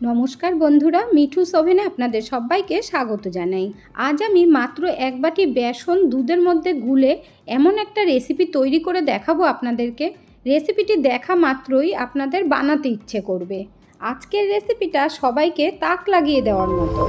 নমস্কার বন্ধুরা, মিঠু সোভেনে আপনাদের সবাইকে স্বাগত জানাই। আজ আমি মাত্র এক বাটি বেসন দুধের মধ্যে গুলে এমন একটা রেসিপি তৈরি করে দেখাবো আপনাদেরকে। রেসিপিটি দেখা মাত্রই আপনাদের বানাতে ইচ্ছে করবে। আজকের রেসিপিটা সবাইকে তাক লাগিয়ে দেওয়ার মতো।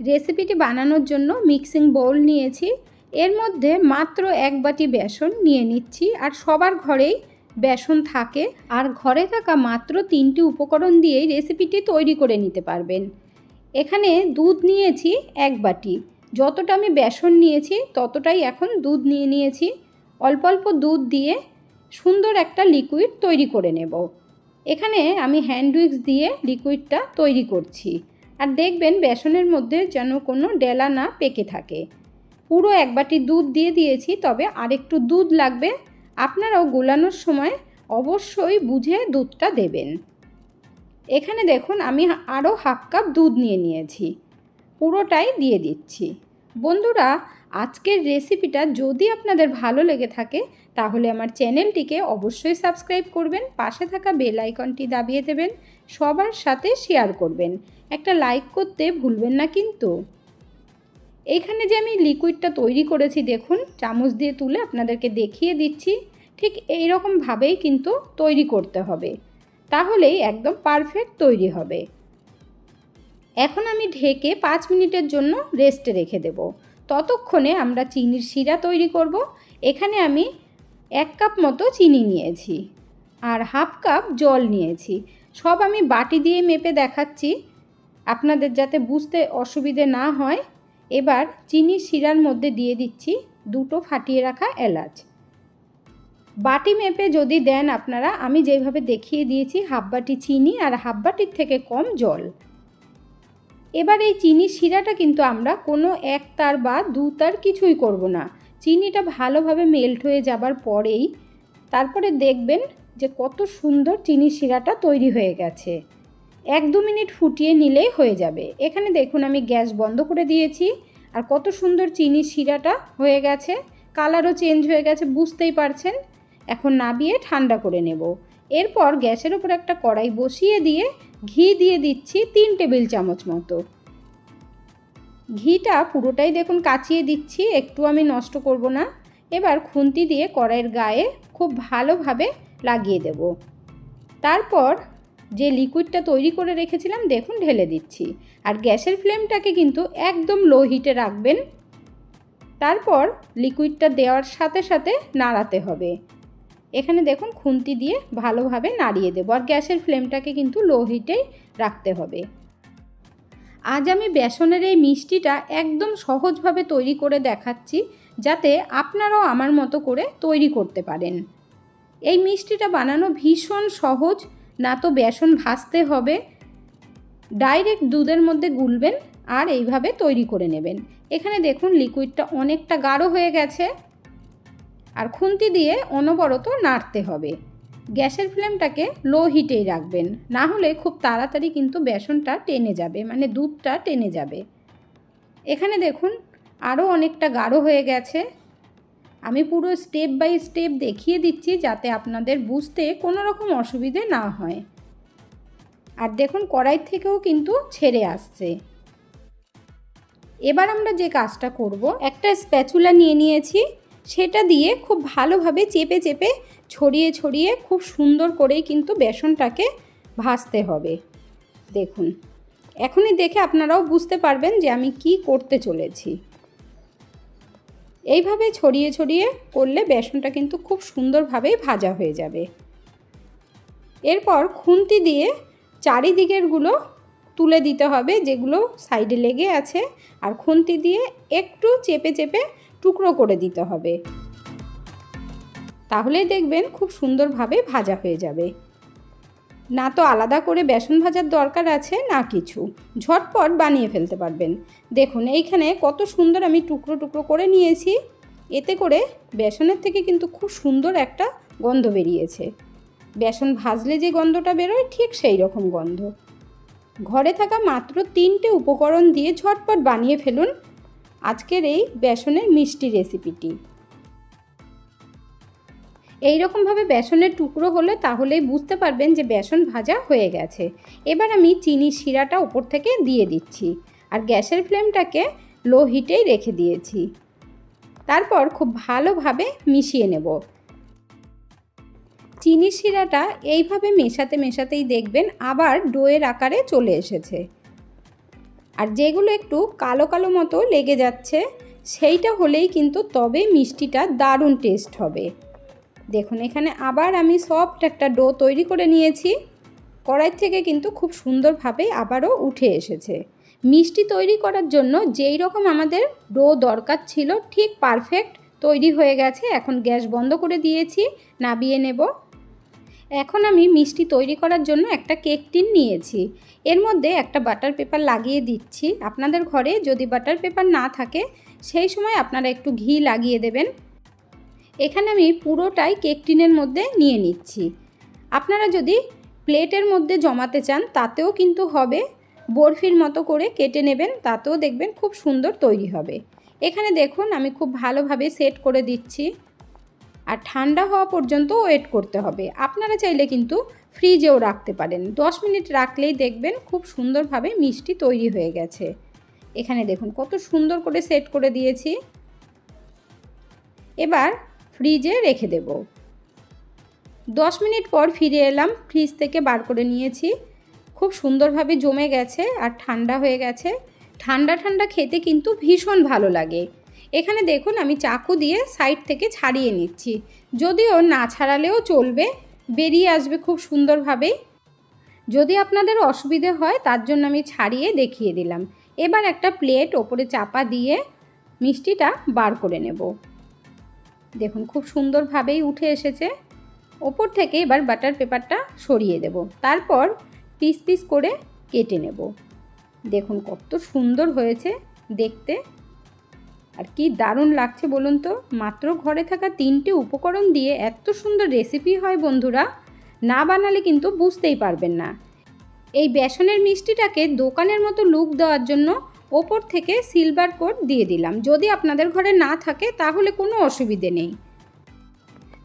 রেসিপিটি বানানোর জন্য মিক্সিং বোল নিয়েছি। এর মধ্যে মাত্র এক বাটি বেসন নিয়ে নিচ্ছি আর সবার ঘরেই বেসন থাকে আর ঘরে থাকা মাত্র তিনটি উপকরণ দিয়েই রেসিপিটি তৈরি করে নিতে পারবেন। এখানে দুধ নিয়েছি এক বাটি। যতটা আমি বেসন নিয়েছি, ততটাই এখন দুধ নিয়ে নিয়েছি। অল্প অল্প দুধ দিয়ে সুন্দর একটা লিকুইড তৈরি করে নেব। এখানে আমি হ্যান্ড উইক্স দিয়ে লিকুইডটা তৈরি করছি। আর দেখবেন বেসনের মধ্যে যেন কোনো ডেলা না পেকে থাকে। পুরো এক বাটি দুধ দিয়ে দিয়েছি, তবে আরেকটু দুধ লাগবে। আপনারাও গোলানোর সময় অবশ্যই বুঝে দুধটা দেবেন। এখানে দেখুন, আমি আরও হাফ কাপ দুধ নিয়ে নিয়েছি। পুরোটাই দিয়ে দিচ্ছি। বন্ধুরা, আজকের রেসিপিটা যদি আপনাদের ভালো লেগে থাকে, তাহলে আমার চ্যানেলটিকে অবশ্যই সাবস্ক্রাইব করবেন, পাশে থাকা বেল আইকনটি দাবিয়ে দেবেন, সবার সাথে শেয়ার করবেন। একটা লাইক করতে ভুলবেন না কিন্তু। এইখানে যে আমি লিকুইডটা তৈরি করেছি, দেখুন, চামচ দিয়ে তুলে আপনাদেরকে দেখিয়ে দিচ্ছি, ঠিক এই রকমভাবেই কিন্তু তৈরি করতে হবে। তাহলেই একদম পারফেক্ট তৈরি হবে। এখন আমি ঢেকে পাঁচ মিনিটের জন্য রেস্টে রেখে দেব। ততক্ষণে আমরা চিনির শিরা তৈরি করব। এখানে আমি এক কাপ মতো চিনি নিয়েছি আর হাফ কাপ জল নিয়েছি। সব আমি বাটি দিয়ে মেপে দেখাচ্ছি। আপনাদের যাতে বুঝতে অসুবিধে না হয় এবার চিনি শিরার মধ্যে দিয়ে দিচ্ছি দুটো ফাটিয়ে রাখা এলাচ। বাটি মেপে যদি দেন আপনারা, আমি যেভাবে দেখিয়ে দিয়েছি হাফ বাটি চিনি আর হাফ বাটির থেকে কম জল। এবার এই চিনি শিরাটা কিন্তু আমরা কোনো এক তার বা দু তার কিছুই করব না। চিনিটা ভালোভাবে মেল্ট হয়ে যাবার পরেই তারপরে দেখবেন যে কত সুন্দর চিনি শিরাটা তৈরি হয়ে গেছে। এক দু মিনিট ফুটিয়ে নিলেই হয়ে যাবে। এখানে দেখুন আমি গ্যাস বন্ধ করে দিয়েছি। আর কত সুন্দর চিনি শিরাটা হয়ে গেছে। কালারও চেঞ্জ হয়ে গেছে, বুঝতেই পারছেন? এখন নাবিয়ে ঠান্ডা করে নেব। এরপর গ্যাসের ওপর একটা কড়াই বসিয়ে দিয়ে ঘি দিয়ে দিচ্ছি তিন টেবিল চামচ মতো। ঘিটা পুরোটাই দেখুন কাচিয়ে দিচ্ছি, একটু আমি নষ্ট করব না। এবার খুন্তি দিয়ে কড়াইয়ের গায়ে খুব ভালোভাবে লাগিয়ে দেব। তারপর যে লিকুইডটা তৈরি করে রেখেছিলাম, দেখুন ঢেলে দিচ্ছি। আর গ্যাসের ফ্লেমটাকে কিন্তু একদম লো হিটে রাখবেন। তারপর লিকুইডটা দেওয়ার সাথে সাথে নাড়াতে হবে। এখানে দেখুন খুন্তি দিয়ে ভালোভাবে নাড়িয়ে দেবো। আর গ্যাসের ফ্লেমটাকে কিন্তু লো হিটেই রাখতে হবে। আজ আমি বেসনের এই মিষ্টিটা একদম সহজভাবে তৈরি করে দেখাচ্ছি, যাতে আপনারাও আমার মতো করে তৈরি করতে পারেন। এই মিষ্টিটা বানানো ভীষণ সহজ না তো বেসন ভাজতে হবে। ডাইরেক্ট দুধের মধ্যে গুলবেন আর এইভাবে তৈরি করে নেবেন। এখানে দেখুন লিকুইডটা অনেকটা গাঢ় হয়ে গেছে। আর খুন্তি দিয়ে অনবরত নাড়তে হবে। গ্যাসের ফ্লেমটাকে লো হিটেই রাখবেন। না হলে খুব তাড়াতাড়ি কিন্তু বেসনটা টেনে যাবে মানে দুধটা টেনে যাবে। এখানে দেখুন আরও অনেকটা গাঢ় হয়ে গেছে। আমি পুরো স্টেপ বাই স্টেপ দেখিয়ে দিচ্ছি যাতে আপনাদের বুঝতে কোনো রকম অসুবিধে না হয়। আর দেখুন, কড়াই থেকেও কিন্তু ছেড়ে আসছে। এবার আমরা যে কাজটা করব, একটা স্প্যাচুলা নিয়ে নিয়েছি। সেটা দিয়ে খুব ভালোভাবে চেপে চেপে ছড়িয়ে ছড়িয়ে খুব সুন্দর করেই কিন্তু বেসনটাকে ভাজতে হবে। দেখুন, এখনই দেখে আপনারাও বুঝতে পারবেন যে আমি কি করতে চলেছি। এইভাবে ছড়িয়ে ছড়িয়ে করলে বেসনটা কিন্তু খুব সুন্দরভাবেই ভাজা হয়ে যাবে। এরপর খুন্তি দিয়ে চারিদিকেরগুলো তুলে দিতে হবে, যেগুলো সাইডে লেগে আছে, আর খুন্তি দিয়ে একটু চেপে চেপে টুকরো করে দিতে হবে। তাহলেই দেখবেন খুব সুন্দরভাবে ভাজা হয়ে যাবে। না তো আলাদা করে বেসন ভাজার দরকার আছে, না কিছু। ঝটপট বানিয়ে ফেলতে পারবেন। দেখুন, এইখানে কত সুন্দর আমি টুকরো টুকরো করে নিয়েছি। এতে করে বেসনের থেকে কিন্তু খুব সুন্দর একটা গন্ধ বেরিয়েছে। বেসন ভাজলে যে গন্ধটা বেরোয়, ঠিক সেই রকম গন্ধ। ঘরে থাকা মাত্র তিনটে উপকরণ দিয়ে ঝটপট বানিয়ে ফেলুন। আজকের এই বেসনের মিষ্টি রেসিপিটি। এই রকমভাবে বেসনের টুকরো হলে তাহলেই বুঝতে পারবেন যে বেসন ভাজা হয়ে গেছে। এবার আমি চিনি শিরাটা ওপর থেকে দিয়ে দিচ্ছি আর গ্যাসের ফ্লেমটাকে লো হিটেই রেখে দিয়েছি। তারপর খুব ভালোভাবে মিশিয়ে নেব। চিনি শিরাটা এইভাবে মেশাতে মেশাতেই দেখবেন আবার ডোয়ের আকারে চলে এসেছে। আর যেগুলো একটু কালো কালো মতো লেগে যাচ্ছে, সেইটা হলেই কিন্তু তবে মিষ্টিটা দারুণ টেস্ট হবে। দেখুন, এখানে আবার আমি সফট একটা ডো তৈরি করে নিয়েছি। কড়াই থেকে কিন্তু খুব সুন্দরভাবে আবারও উঠে এসেছে। মিষ্টি তৈরি করার জন্য যেই রকম আমাদের ডো দরকার ছিল, ঠিক পারফেক্ট তৈরি হয়ে গেছে। এখন গ্যাস বন্ধ করে দিয়েছি, নাবিয়ে নেব। এখন আমি মিষ্টি তৈরি করার জন্য একটা কেক টিন নিয়েছি। এর মধ্যে একটা বাটার পেপার লাগিয়ে দিচ্ছি। আপনাদের ঘরে যদি বাটার পেপার না থাকে, সেই সময় আপনারা একটু ঘি লাগিয়ে দেবেন। এখানে আমি পুরোটাই কেক টিনের মধ্যে নিয়ে নিচ্ছি। আপনারা যদি প্লেটের মধ্যে জমাতে চান, তাতেও কিন্তু হবে। বরফির মতো করে কেটে নেবেন, তাতেও দেখবেন খুব সুন্দর তৈরি হবে। এখানে দেখুন, আমি খুব ভালোভাবে সেট করে দিচ্ছি। আর ঠান্ডা হওয়া পর্যন্ত ওয়েট করতে হবে। আপনারা চাইলে কিন্তু ফ্রিজেও রাখতে পারেন। দশ মিনিট রাখলেই দেখবেন খুব সুন্দরভাবে মিষ্টি তৈরি হয়ে গেছে। এখানে দেখুন, কত সুন্দর করে সেট করে দিয়েছি। এবার ফ্রিজে রেখে দেব। দশ মিনিট পর ফিরে এলাম, ফ্রিজ থেকে বার করে নিয়েছি। খুব সুন্দরভাবে জমে গেছে আর ঠান্ডা হয়ে গেছে। ঠান্ডা ঠান্ডা খেতে কিন্তু ভীষণ ভালো লাগে। এখানে দেখুন, আমি চাকু দিয়ে সাইড থেকে ছাড়িয়ে নিচ্ছি। যদিও না ছাড়ালেও চলবে, বেরিয়ে আসবে খুব সুন্দরভাবে যদি আপনাদের অসুবিধে হয়, তার জন্য আমি ছাড়িয়ে দেখিয়ে দিলাম। এবার একটা প্লেট ওপরে চাপা দিয়ে মিষ্টিটা বার করে নেব। দেখুন, খুব সুন্দরভাবেই উঠে এসেছে। ওপর থেকে এবার বাটার পেপারটা সরিয়ে দেব। তারপর পিস পিস করে কেটে নেব। দেখুন, কত সুন্দর হয়েছে দেখতে। আর কি দারুণ লাগছে বলুন তো। মাত্র ঘরে থাকা তিনটে উপকরণ দিয়ে এত সুন্দর রেসিপি হয় বন্ধুরা। না বানালে কিন্তু বুঝতেই পারবেন না। এই বেসনের মিষ্টিটাকে দোকানের মতো লুক দেওয়ার জন্য ওপর থেকে সিলভার কোট দিয়ে দিলাম। যদি আপনাদের ঘরে না থাকে, তাহলে কোনো অসুবিধে নেই।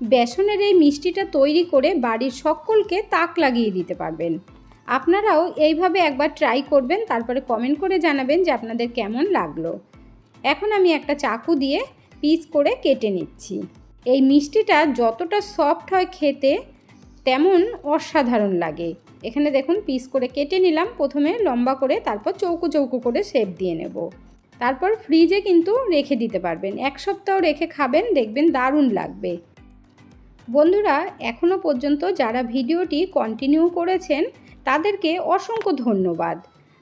বেসনের এই মিষ্টিটা তৈরি করে বাড়ির সকলকে তাক লাগিয়ে দিতে পারবেন। আপনারাও এইভাবে একবার ট্রাই করবেন, তারপরে কমেন্ট করে জানাবেন যে আপনাদের কেমন লাগল। এখন আমি একটা চাকু দিয়ে পিস করে কেটে নিচ্ছি। এই মিষ্টিটা যতটা সফট হয় খেতে, তেমন অসাধারণ লাগে। এখানে দেখুন পিস করে কেটে নিলাম। প্রথমে লম্বা করে, তারপর চৌকো চৌকো করে শেপ দিয়ে নেব। তারপর ফ্রিজে কিন্তু রেখে দিতে পারবেন। এক সপ্তাহ রেখে খাবেন, দেখবেন দারুণ লাগবে। বন্ধুরা এখনও পর্যন্ত যারা ভিডিওটি কন্টিনিউ করেছেন, তাদেরকে অসংখ্য ধন্যবাদ।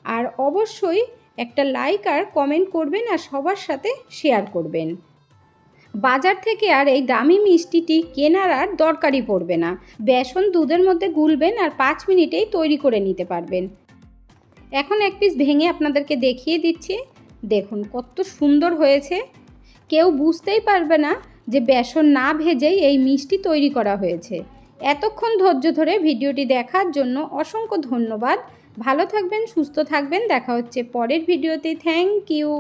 আর অবশ্যই একটা লাইক আর কমেন্ট করবেন আর সবার সাথে শেয়ার করবেন। বাজার থেকে আর এই দামি মিষ্টিটি কেনার আর দরকারই পড়বে না। বেসন দুধের মধ্যে গুলবেন আর পাঁচ মিনিটেই তৈরি করে নিতে পারবেন। এখন এক পিস ভেঙে আপনাদেরকে দেখিয়ে দিচ্ছি। দেখুন কত সুন্দর হয়েছে। কেউ বুঝতেই পারবে না যে বেসন না ভেজেই এই মিষ্টি তৈরি করা হয়েছে। এতক্ষণ ধৈর্য ধরে ভিডিওটি দেখার জন্য অসংখ্য ধন্যবাদ। ভালো থাকবেন, সুস্থ থাকবেন। দেখা হচ্ছে পরের ভিডিওতে। Thank you.